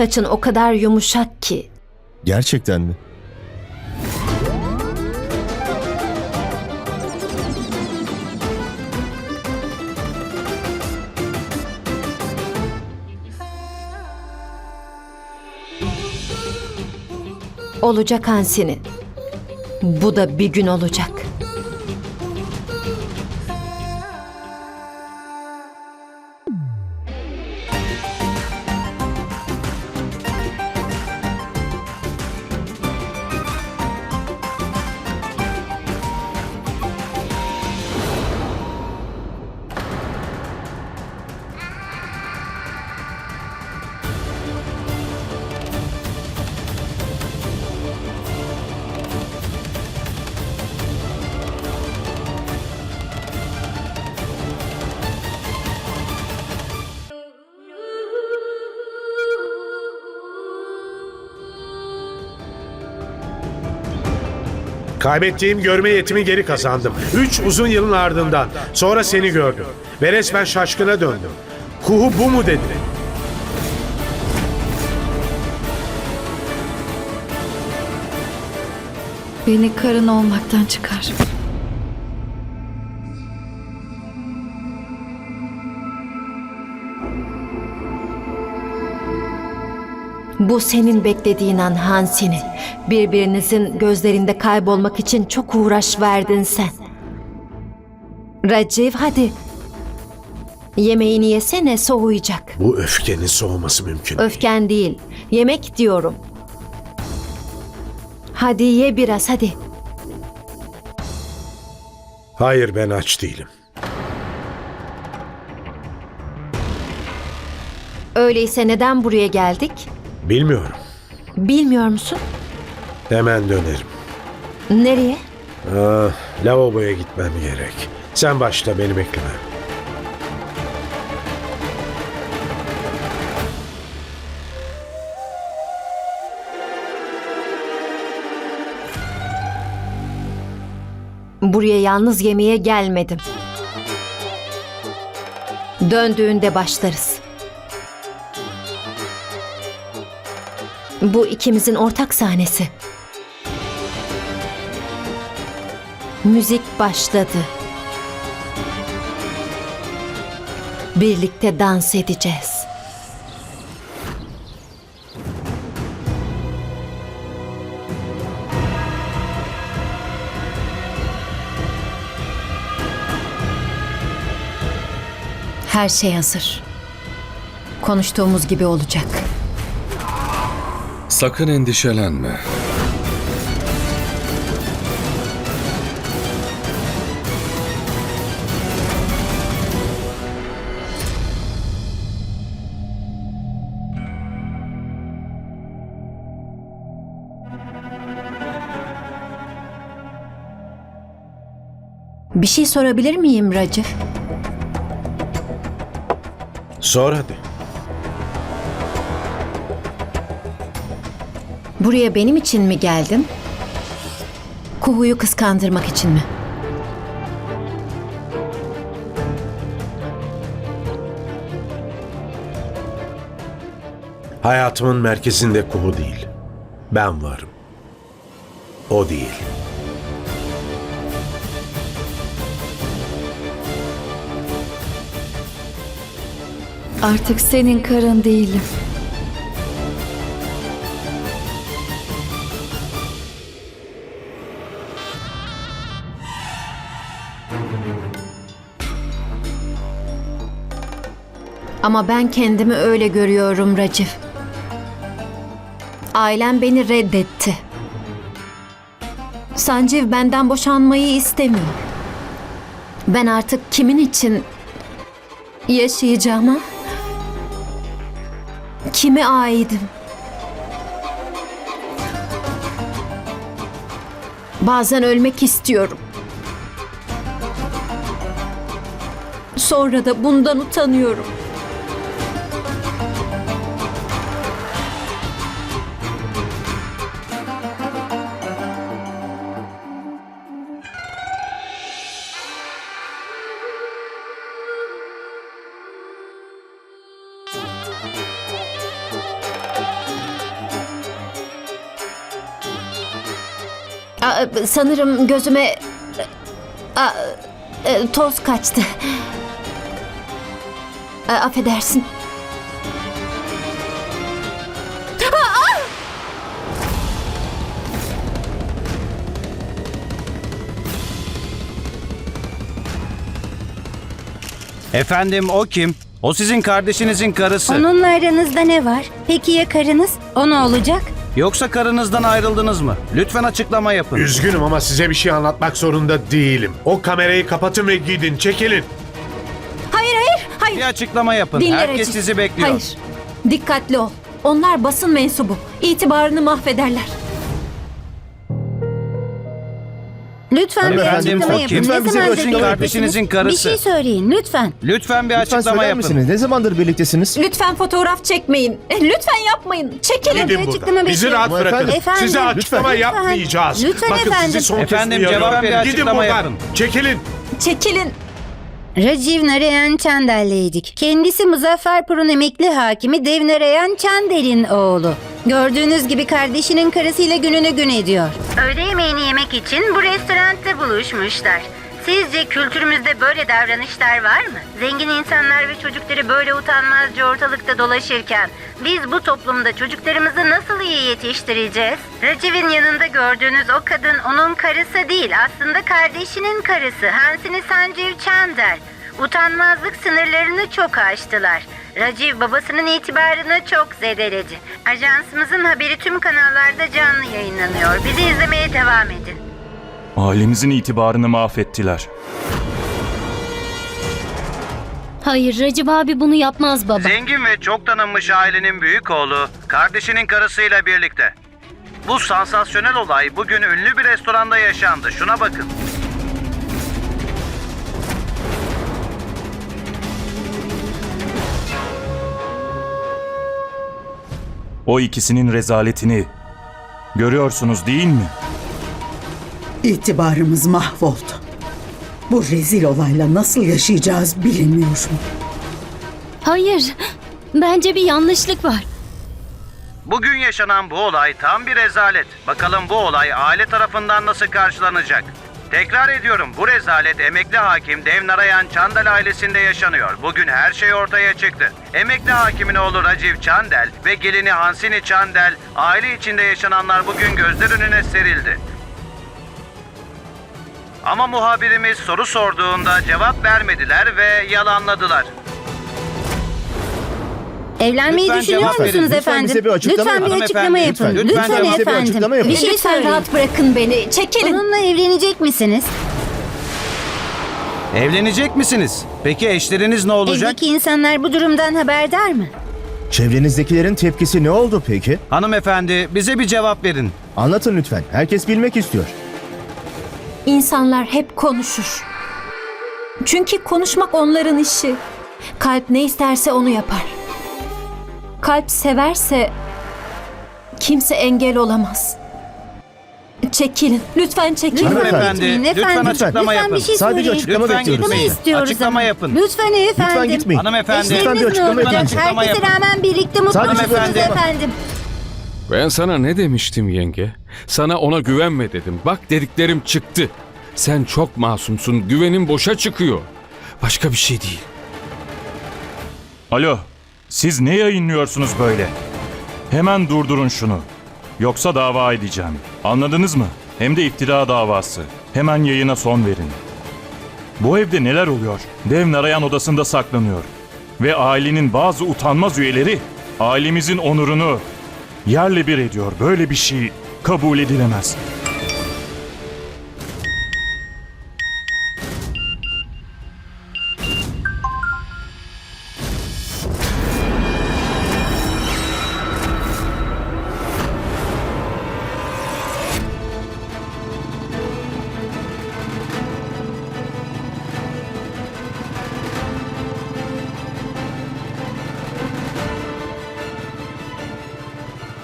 Saçın o kadar yumuşak ki. Gerçekten mi? Olacak Hansini. Bu da bir gün olacak. Kaybettiğim görme yetimi geri kazandım. Üç uzun yılın ardından. Sonra seni gördüm. Ve resmen şaşkına döndüm. Kuhu bu mu dedi. Beni karın olmaktan çıkar. Bu senin beklediğin an Hansini. Birbirinizin gözlerinde kaybolmak için çok uğraş verdin sen. Raciv hadi. Yemeğini yesene soğuyacak. Bu öfkenin soğuması mümkün. değil. Öfken değil. Yemek diyorum. Hadi ye biraz hadi. Hayır ben aç değilim. Öyleyse neden buraya geldik? Bilmiyorum. Bilmiyor musun? Hemen dönerim. Nereye? Ah, lavaboya gitmem gerek. Sen başla beni bekleme. Buraya yalnız yemeğe gelmedim. Döndüğünde başlarız. Bu ikimizin ortak sahnesi. Müzik başladı. Birlikte dans edeceğiz. Her şey hazır. Konuştuğumuz gibi olacak. Sakın endişelenme. Bir şey sorabilir miyim Racif? Sor hadi. Buraya benim için mi geldin? Kuhu'yu kıskandırmak için mi? Hayatımın merkezinde Kuhu değil. Ben varım. O değil. Artık senin karın değilim. Ama ben kendimi öyle görüyorum Racif. Ailem beni reddetti. Sanciv benden boşanmayı istemiyor. Ben artık kimin için yaşayacağıma kime aidim? Bazen ölmek istiyorum. Sonra da bundan utanıyorum. Aa, sanırım gözüme aa, e, toz kaçtı. Aa, affedersin. Efendim o kim? O sizin kardeşinizin karısı. Onunla aranızda ne var? Peki ya karınız? O ne olacak? Yoksa karınızdan ayrıldınız mı? Lütfen açıklama yapın. Üzgünüm ama size bir şey anlatmak zorunda değilim. O kamerayı kapatın ve gidin. Çekilin. Hayır hayır hayır. Bir açıklama yapın. Dinle Herkes Recep. sizi bekliyor. Hayır. Dikkatli ol. Onlar basın mensubu. İtibarını mahvederler. Lütfen bir Hanımefendi, açıklama o yapın. Ne Lütfen bize zamandır bir açıklama- Kardeşinizin birliktesiniz? karısı. Bir şey söyleyin lütfen. Lütfen bir Lütfen açıklama söyler yapın. misiniz? Ne zamandır birliktesiniz? Lütfen fotoğraf çekmeyin. E, Lütfen yapmayın. Çekilin. Gidin açıklama buradan. Bizi rahat bırakın. Efendim, Size lütfen. açıklama Lütfen. yapmayacağız. Lütfen Bakın efendim. sizi son kez Efendim, uyarıyorum. cevap ver, Gidin açıklama buradan. yapın. Çekilin. Çekilin. Rajiv Narayan Çandel'leydik. Kendisi Muzafferpur'un emekli hakimi Dev Narayan Çandel'in oğlu. Gördüğünüz gibi kardeşinin karısıyla gününü gün ediyor. Öğle yemeğini yemek için bu restoranda buluşmuşlar. Sizce kültürümüzde böyle davranışlar var mı? Zengin insanlar ve çocukları böyle utanmazca ortalıkta dolaşırken biz bu toplumda çocuklarımızı nasıl iyi yetiştireceğiz? Raciv'in yanında gördüğünüz o kadın onun karısı değil aslında kardeşinin karısı Hansini Sanjeev Chandler. Utanmazlık sınırlarını çok aştılar. Raciv babasının itibarını çok zedeledi. Ajansımızın haberi tüm kanallarda canlı yayınlanıyor. Bizi izlemeye devam edin. Ailemizin itibarını mahvettiler. Hayır Recep abi bunu yapmaz baba. Zengin ve çok tanınmış ailenin büyük oğlu kardeşinin karısıyla birlikte. Bu sansasyonel olay bugün ünlü bir restoranda yaşandı. Şuna bakın. O ikisinin rezaletini görüyorsunuz değil mi? İtibarımız mahvoldu. Bu rezil olayla nasıl yaşayacağız bilemiyorum. Hayır. Bence bir yanlışlık var. Bugün yaşanan bu olay tam bir rezalet. Bakalım bu olay aile tarafından nasıl karşılanacak? Tekrar ediyorum bu rezalet emekli hakim Dev Narayan Çandel ailesinde yaşanıyor. Bugün her şey ortaya çıktı. Emekli hakimin oğlu Raciv Çandel ve gelini Hansini Çandel aile içinde yaşananlar bugün gözler önüne serildi. Ama muhabirimiz soru sorduğunda cevap vermediler ve yalanladılar. Evlenmeyi Lütfen düşünüyor cevap musunuz verin. Lütfen efendim? bize bir açıklama lütfen bir yapın. açıklama Hanımefendi, yapın. lütfen. Lütfen, Lütfen bize bir efendim. açıklama yapın. Bir şey Lütfen söyleyin. rahat bırakın beni. Çekilin. Onunla evlenecek misiniz? Evlenecek misiniz? Peki eşleriniz ne olacak? Evdeki insanlar bu durumdan haberdar mı? Çevrenizdekilerin tepkisi ne oldu peki? Hanımefendi bize bir cevap verin. Anlatın lütfen. Herkes bilmek istiyor. İnsanlar hep konuşur. Çünkü konuşmak onların işi. Kalp ne isterse onu yapar. Kalp severse kimse engel olamaz. Çekilin. Lütfen çekilin. Hanımefendi, Gitmeyin lütfen efendim. açıklama lütfen yapın. bir şey Sadece söyleyin. açıklama Lütfen bekliyoruz. gitmeyin. Açıklama istiyoruz Açıklama ama. yapın. Lütfen efendim. Lütfen gitmeyin. Hanımefendi. Lütfen bir açıklama olacak? edin. Açıklama Herkese yapın. rağmen birlikte mutlu Sadece musunuz Hanımefendi. efendim? Ben sana ne demiştim yenge? Sana ona güvenme dedim. Bak dediklerim çıktı. Sen çok masumsun. Güvenin boşa çıkıyor. Başka bir şey değil. Alo, siz ne yayınlıyorsunuz böyle? Hemen durdurun şunu. Yoksa dava edeceğim. Anladınız mı? Hem de iftira davası. Hemen yayına son verin. Bu evde neler oluyor? Dev Narayan odasında saklanıyor. Ve ailenin bazı utanmaz üyeleri ailemizin onurunu yerle bir ediyor. Böyle bir şey kabul edilemez.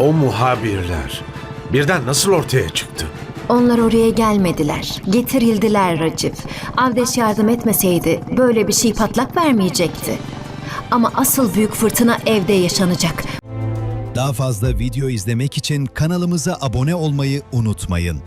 O muhabirler birden nasıl ortaya çıktı? Onlar oraya gelmediler. Getirildiler Racif. Avdeş yardım etmeseydi böyle bir şey patlak vermeyecekti. Ama asıl büyük fırtına evde yaşanacak. Daha fazla video izlemek için kanalımıza abone olmayı unutmayın.